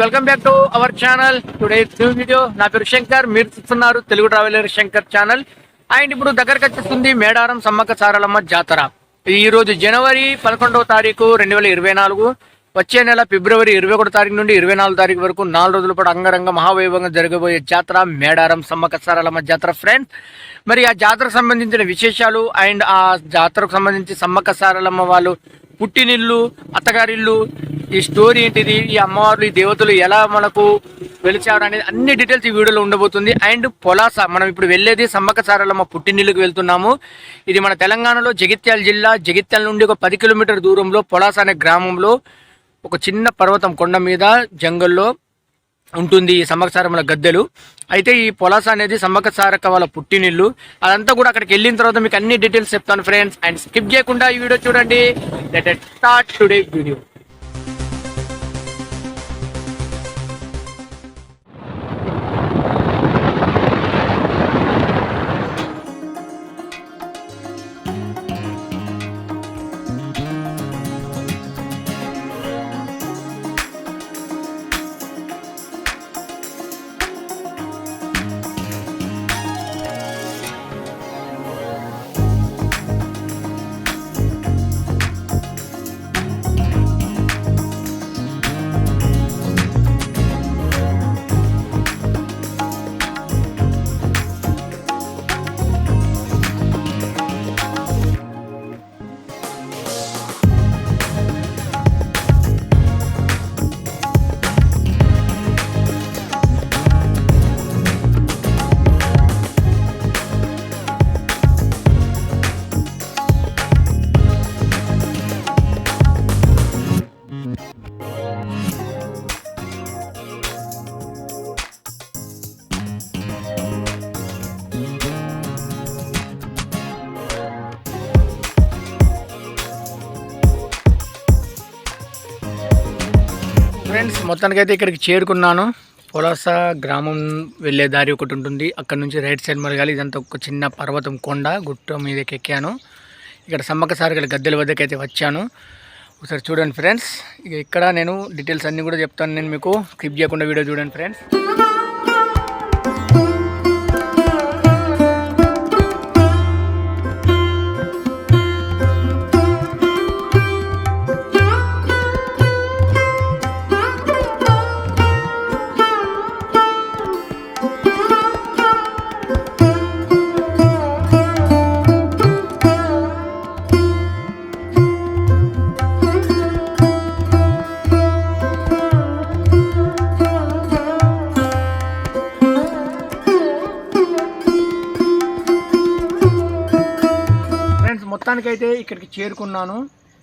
Welcome back to our channel. Today new video నా పేరు శంకర్. మీరు చూస్తున్నారు Telugu traveller Shankar channel. And ఇప్పుడు దగ్గరకు వచ్చేస్తుంది మేడారం సమ్మక్క సారలమ్మ జాతర. ఈ రోజు జనవరి పదకొండవ తారీఖు రెండు వేల ఇరవై నాలుగు. వచ్చే నెల ఫిబ్రవరి ఇరవై ఒకటో తారీఖు నుండి ఇరవై నాలుగు తారీఖు వరకు నాలుగు రోజుల పాటు అంగరంగ మహావైభవంగా జరగబోయే జాతర మేడారం సమ్మక్క సారలమ్మ జాతర ఫ్రెండ్స్ మరి ఆ జాతరకు సంబంధించిన విశేషాలు అండ్ ఆ జాతరకు సంబంధించి సమ్మక్క సారలమ్మ వాళ్ళు పుట్టినిల్లు అత్తగారిల్లు ఈ స్టోరీ ఏంటిది ఈ అమ్మవార్లు ఈ దేవతలు ఎలా మనకు వెలిచారు అనేది అన్ని డీటెయిల్స్ ఈ వీడియోలో ఉండబోతుంది. అండ్ పొలాస మనం ఇప్పుడు వెళ్ళేది సమ్మక్కసారలమ్మ పుట్టినిల్లుకి వెళ్తున్నాము. ఇది మన తెలంగాణలో జగిత్యాల జిల్లా జగిత్యాల నుండి ఒక పది కిలోమీటర్ దూరంలో పొలాస అనే గ్రామంలో ఒక చిన్న పర్వతం కొండ మీద జంగల్లో ఉంటుంది ఈ సమ్మక్క గద్దెలు. అయితే ఈ పొలాస అనేది సమ్మక్క సారక్క వాళ్ళ పుట్టినిల్లు. అదంతా కూడా అక్కడికి వెళ్ళిన తర్వాత మీకు అన్ని డీటెయిల్స్ చెప్తాను ఫ్రెండ్స్ అండ్ స్కిప్ చేయకుండా ఈ వీడియో చూడండి. That start today video friends మొత్తానికైతే ఇక్కడికి చేరుకున్నాను. పొలాస గ్రామం వెళ్ళే దారి ఒకటి ఉంటుంది. అక్కడ నుంచి రైట్ సైడ్ మరగాలి. ఇదంతా ఒక చిన్న పర్వతం కొండ. గుట్ట మీదకి ఎక్కాను. ఇక్కడ సమ్మక్క సారగల గద్దెల వద్దకు అయితే వచ్చాను. ఒకసారి చూడండి ఫ్రెండ్స్ ఇక ఇక్కడ నేను డీటెయిల్స్ అన్నీ కూడా చెప్తాను నేను మీకు. స్కిప్ చేయకుండా వీడియో చూడండి ఫ్రెండ్స్ మొత్తానికైతే ఇక్కడికి చేరుకున్నాను.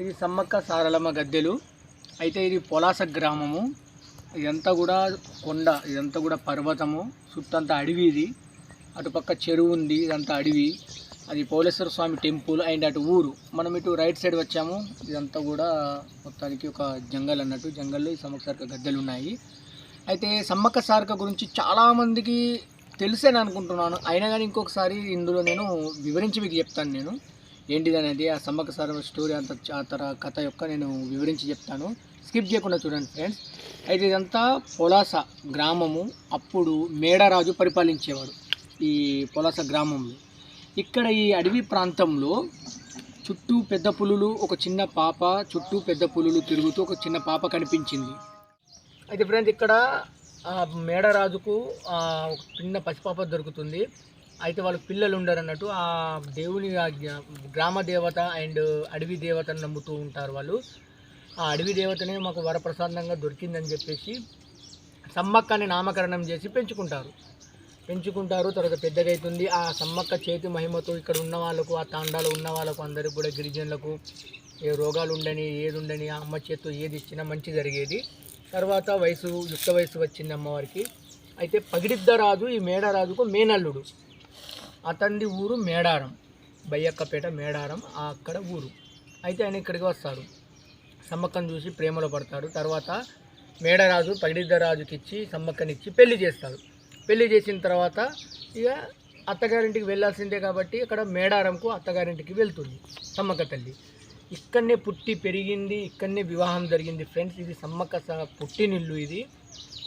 ఇది సమ్మక్క సారలమ్మ గద్దెలు. అయితే ఇది పొలాస గ్రామము. ఇదంతా కూడా కొండ ఇదంతా కూడా పర్వతము. చుట్టంతా అడవి ఇది. అటుపక్క చెరువు ఉంది ఇదంతా అడవి. అది పోలేశ్వర స్వామి టెంపుల్ అండ్ అటు ఊరు. మనం ఇటు రైట్ సైడ్ వచ్చాము. ఇదంతా కూడా మొత్తానికి ఒక జంగల్ అన్నట్టు. జంగల్లో ఈ సమ్మక్క సారక గద్దెలు ఉన్నాయి. అయితే సమ్మక్క సారక గురించి చాలామందికి తెలిసేని అనుకుంటున్నాను అయినా కానీ ఇంకొకసారి ఇందులో నేను వివరించి మీకు చెప్తాను నేను. ఏంటిదనేది ఆ సమ్మక్క సర్వ స్టోరీ అంత జాతర కథ యొక్క నేను వివరించి చెప్తాను. స్కిప్ చేయకుండా చూడండి ఫ్రెండ్స్. అయితే ఇదంతా పొలాస గ్రామము. అప్పుడు మేడరాజు పరిపాలించేవాడు ఈ పొలాస గ్రామంలో. ఇక్కడ ఈ అడవి ప్రాంతంలో చుట్టూ పెద్ద పులులు ఒక చిన్న పాప చుట్టూ పెద్ద పులులు తిరుగుతూ ఒక చిన్న పాప కనిపించింది. అయితే ఫ్రెండ్స్ ఇక్కడ మేడరాజుకు ఒక చిన్న పసిపాప దొరుకుతుంది. అయితే వాళ్ళ పిల్లలు ఉండరు అన్నట్టు ఆ దేవుని ఆ గ్రామ దేవత అండ్ అడవి దేవతను నమ్ముతూ ఉంటారు వాళ్ళు. ఆ అడవి దేవతనే మాకు వరప్రసాదంగా దొరికిందని చెప్పేసి సమ్మక్క అని నామకరణం చేసి పెంచుకుంటారు. పెంచుకుంటారు తర్వాత పెద్దగా అవుతుంది ఆ సమ్మక్క చేతి మహిమతో ఇక్కడ ఉన్న వాళ్ళకు ఆ తాండాలో ఉన్న వాళ్ళకు అందరికి కూడా గిరిజనులకు ఏ రోగాలు ఉండని ఏది ఉండని ఆ అమ్మ చేతితో ఏది ఇచ్చినా మంచి జరిగేది. తర్వాత వయసు యుక్త వయసు వచ్చింది అమ్మవారికి. అయితే పగిడిద్ద రాజు ఈ మేడరాజుకు మేనల్లుడు. అతని ఊరు మేడారం బయ్యక్కపేట మేడారం ఆ అక్కడ ఊరు. అయితే ఆయన ఇక్కడికి వస్తాడు. సమ్మక్కను చూసి ప్రేమలో పడతాడు. తర్వాత మేడరాజు పగిడిద్దరాజుకి ఇచ్చి సమ్మక్కనిచ్చి పెళ్ళి చేస్తాడు. పెళ్ళి చేసిన తర్వాత ఇక అత్తగారింటికి వెళ్ళాల్సిందే కాబట్టి అక్కడ మేడారంకు అత్తగారింటికి వెళ్తుంది సమ్మక్క తల్లి. ఇక్కడనే పుట్టి పెరిగింది ఇక్కడనే వివాహం జరిగింది ఫ్రెండ్స్. ఇది సమ్మక్క స- పుట్టినిల్లు ఇది.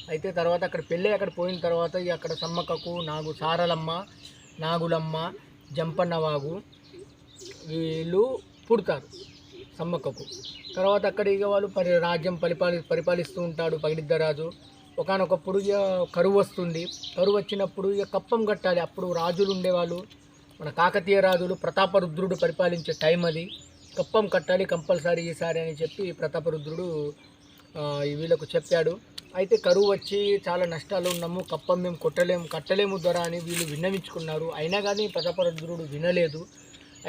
అయితే తర్వాత అక్కడ పెళ్ళి అక్కడ పోయిన తర్వాత ఇక అక్కడ సమ్మక్కకు నాగు సారలమ్మ నాగులమ్మ జంపన్నవాగు వీళ్ళు పుడతారు సమ్మక్కకు. తర్వాత అక్కడ ఇక వాళ్ళు పరి రాజ్యం పరిపాలి పరిపాలిస్తూ ఉంటాడు పగిడిద్దరాజు. ఒకనొకప్పుడు ఇక కరువు వస్తుంది. కరువు వచ్చినప్పుడు ఇక కప్పం కట్టాలి. అప్పుడు రాజులు ఉండేవాళ్ళు. మన కాకతీయ రాజులు ప్రతాపరుద్రుడు పరిపాలించే టైం అది. కప్పం కట్టాలి కంపల్సరీ ఈసారి అని చెప్పి ప్రతాపరుద్రుడు వీళ్ళకు చెప్పాడు. అయితే కరువు వచ్చి చాలా నష్టాలు ఉన్నాము కప్పం మేము కొట్టలేము కట్టలేము ధర అని వీళ్ళు విన్నవించుకున్నారు. అయినా కానీ ప్రతాపరుద్రుడు వినలేదు.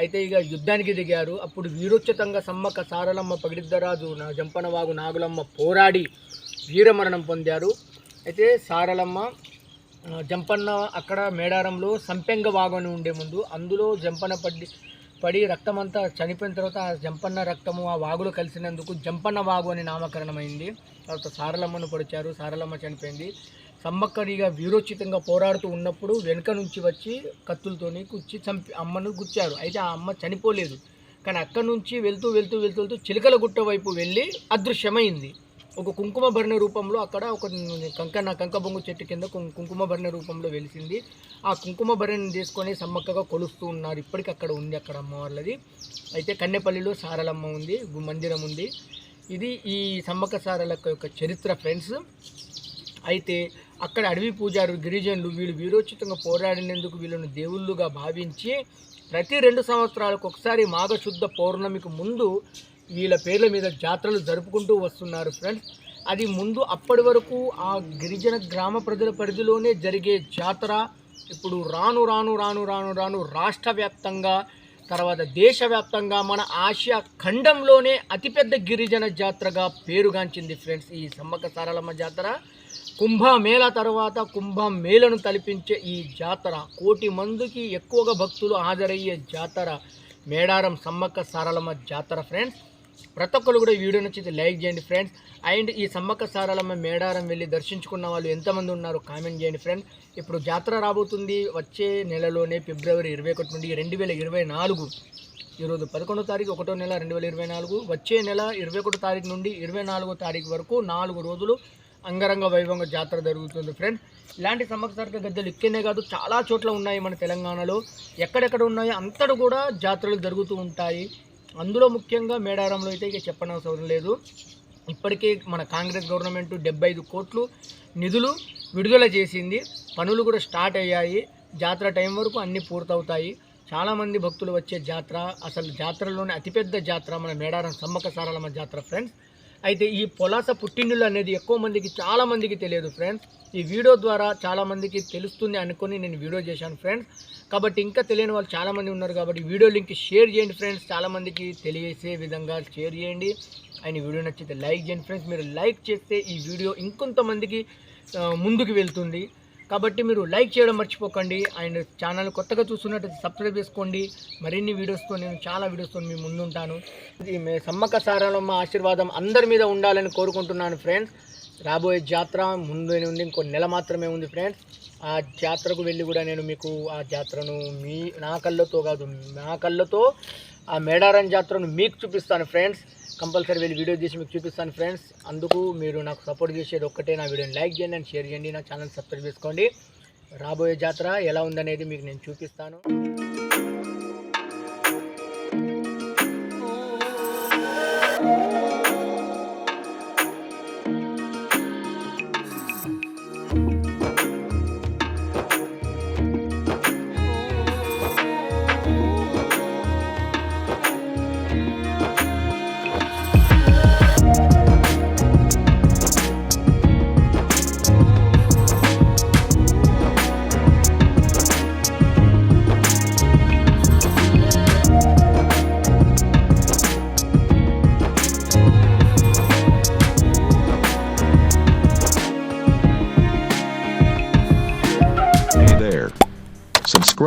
అయితే ఇక యుద్ధానికి దిగారు. అప్పుడు వీరోచితంగా సమ్మక్క సారలమ్మ పగిడిద్దరాజు నా జంపనవాగు నాగులమ్మ పోరాడి వీరమరణం పొందారు. అయితే సారలమ్మ జంపన్న అక్కడ మేడారంలో సంపెంగ వాగు అని ఉండే ముందు అందులో జంపన పడ్డి పడి రక్తం అంతా చనిపోయిన తర్వాత ఆ జంపన్న రక్తము ఆ వాగులో కలిసినందుకు జంపన్న వాగు అని నామకరణమైంది. తర్వాత సారలమ్మను పొడిచారు. సారలమ్మ చనిపోయింది. సమ్మక్కడిగా వీరోచితంగా పోరాడుతూ ఉన్నప్పుడు వెనుక నుంచి వచ్చి కత్తులతోని గుచ్చి చంపి అమ్మను గుచ్చారు. అయితే ఆ అమ్మ చనిపోలేదు. కానీ అక్కడి నుంచి వెళ్తూ వెళ్తూ వెళ్తూ వెళ్తూ చిలకల గుట్ట వైపు వెళ్ళి అదృశ్యమైంది. ఒక కుంకుమ భరణ రూపంలో అక్కడ ఒక కంకణ కంకబొంగు చెట్టు కింద కుం- కుంకుమ భరణ రూపంలో వెలిసింది. ఆ కుంకుమ భరణి తీసుకొని సమ్మక్కగా కొలుస్తూ ఉన్నారు. ఇప్పటికీ అక్కడ ఉంది అక్కడ అమ్మవార్లది. అయితే కన్నెపల్లిలో సారలమ్మ ఉంది మందిరం ఉంది. ఇది ఈ సమ్మక్క సారల యొక్క చరిత్ర ఫ్రెండ్స్. అయితే అక్కడ అడవి పూజారు గిరిజనులు వీళ్ళు వీరోచితంగా పోరాడినందుకు వీళ్ళను దేవుళ్ళుగా భావించి ప్రతి రెండు సంవత్సరాలకు ఒకసారి మాఘశుద్ధ పౌర్ణమికి ముందు వీళ్ళ పేర్ల మీద జాతరలు జరుపుకుంటూ వస్తున్నారు ఫ్రెండ్స్. అది ముందు అప్పటి వరకు ఆ గిరిజన గ్రామ ప్రజల పరిధిలోనే జరిగే జాతర. ఇప్పుడు రాను రాను రాను రాను రాను రాష్ట్ర వ్యాప్తంగా తర్వాత దేశవ్యాప్తంగా మన ఆసియా ఖండంలోనే అతిపెద్ద గిరిజన జాతరగా పేరుగాంచింది ఫ్రెండ్స్ ఈ సమ్మక్క సారలమ్మ జాతర. కుంభమేళ తర్వాత కుంభమేళను తలపించే ఈ జాతర. కోటి మందికి ఎక్కువగా భక్తులు హాజరయ్యే జాతర మేడారం సమ్మక్క సారలమ్మ జాతర ఫ్రెండ్స్. ప్రతి ఒక్కరు కూడా ఈ వీడియో నచ్చితే లైక్ చేయండి ఫ్రెండ్స్. అండ్ ఈ సమ్మక్క సారాలమ్మ మేడారం వెళ్ళి దర్శించుకున్న వాళ్ళు ఎంతమంది ఉన్నారు కామెంట్ చేయండి ఫ్రెండ్స్. ఇప్పుడు జాతర రాబోతుంది వచ్చే నెలలోనే ఫిబ్రవరి ఇరవై ఒకటి నుండి రెండు వేల ఇరవై నాలుగు. ఈరోజు పదకొండో తారీఖు ఒకటో నెల రెండు వేల ఇరవై నాలుగు. వచ్చే నెల ఇరవై ఒకటో తారీఖు నుండి ఇరవై నాలుగో తారీఖు వరకు నాలుగు రోజులు అంగరంగ వైభవంగా జాతర జరుగుతుంది ఫ్రెండ్స్. ఇలాంటి సంవత్సరాల గద్దెలు ఇక్కడనే కాదు చాలా చోట్ల ఉన్నాయి మన తెలంగాణలో. ఎక్కడెక్కడ ఉన్నాయో అంతటా కూడా జాతరలు జరుగుతూ ఉంటాయి. అందులో ముఖ్యంగా మేడారంలో అయితే ఇక చెప్పనవసరం లేదు. ఇప్పటికే మన కాంగ్రెస్ గవర్నమెంట్ డెబ్బై ఐదు కోట్లు నిధులు విడుదల చేసింది. పనులు కూడా స్టార్ట్ అయ్యాయి. జాతర టైం వరకు అన్నీ పూర్తవుతాయి. చాలామంది భక్తులు వచ్చే జాతర అసలు జాతరలోనే అతిపెద్ద జాతర మన మేడారం సమ్మక్క సారలమ్మ జాతర ఫ్రెండ్స్. అయితే ఈ పొలాస పుట్టిండులు అనేది ఎక్కువ మందికి చాలామందికి తెలియదు ఫ్రెండ్స్ ఈ వీడియో ద్వారా చాలామందికి తెలుస్తుంది అనుకొని నేను వీడియో చేశాను ఫ్రెండ్స్ కాబట్టి ఇంకా తెలియని వాళ్ళు చాలామంది ఉన్నారు కాబట్టి వీడియో లింక్ షేర్ చేయండి ఫ్రెండ్స్ చాలామందికి తెలియసే తెలియజేసే విధంగా షేర్ చేయండి. అండ్ వీడియో నచ్చితే లైక్ చేయండి ఫ్రెండ్స్ మీరు లైక్ చేస్తే ఈ వీడియో ఇంకొంతమందికి ముందుకు వెళ్తుంది. కాబట్టి మీరు లైక్ చేయడం మర్చిపోకండి. అండ్ ఛానల్ కొత్తగా చూస్తున్నట్టు సబ్స్క్రైబ్ చేసుకోండి. మరిన్ని వీడియోస్తో నేను చాలా వీడియోస్తో మీ ముందుంటాను. ఇది మే సమ్మక్క సారాలమ్మ ఆశీర్వాదం అందరి మీద ఉండాలని కోరుకుంటున్నాను ఫ్రెండ్స్. రాబోయే జాతర ముందు ఉంది ఇంకో నెల మాత్రమే ఉంది ఫ్రెండ్స్. ఆ జాతరకు వెళ్ళి కూడా నేను మీకు ఆ జాతరను మీ నా కళ్ళతో కాదు నా కళ్ళతో ఆ మేడారం జాతరను మీకు చూపిస్తాను ఫ్రెండ్స్. కంపల్సరీ వెళ్ళి వీడియో తీసి మీకు చూపిస్తాను ఫ్రెండ్స్. అందుకు మీరు నాకు సపోర్ట్ చేసేది ఒక్కటే నా వీడియోని లైక్ చేయండి అండ్ షేర్ చేయండి. నా ఛానల్ సబ్స్క్రైబ్ చేసుకోండి. రాబోయే జాతర ఎలా ఉందనేది మీకు నేను చూపిస్తాను.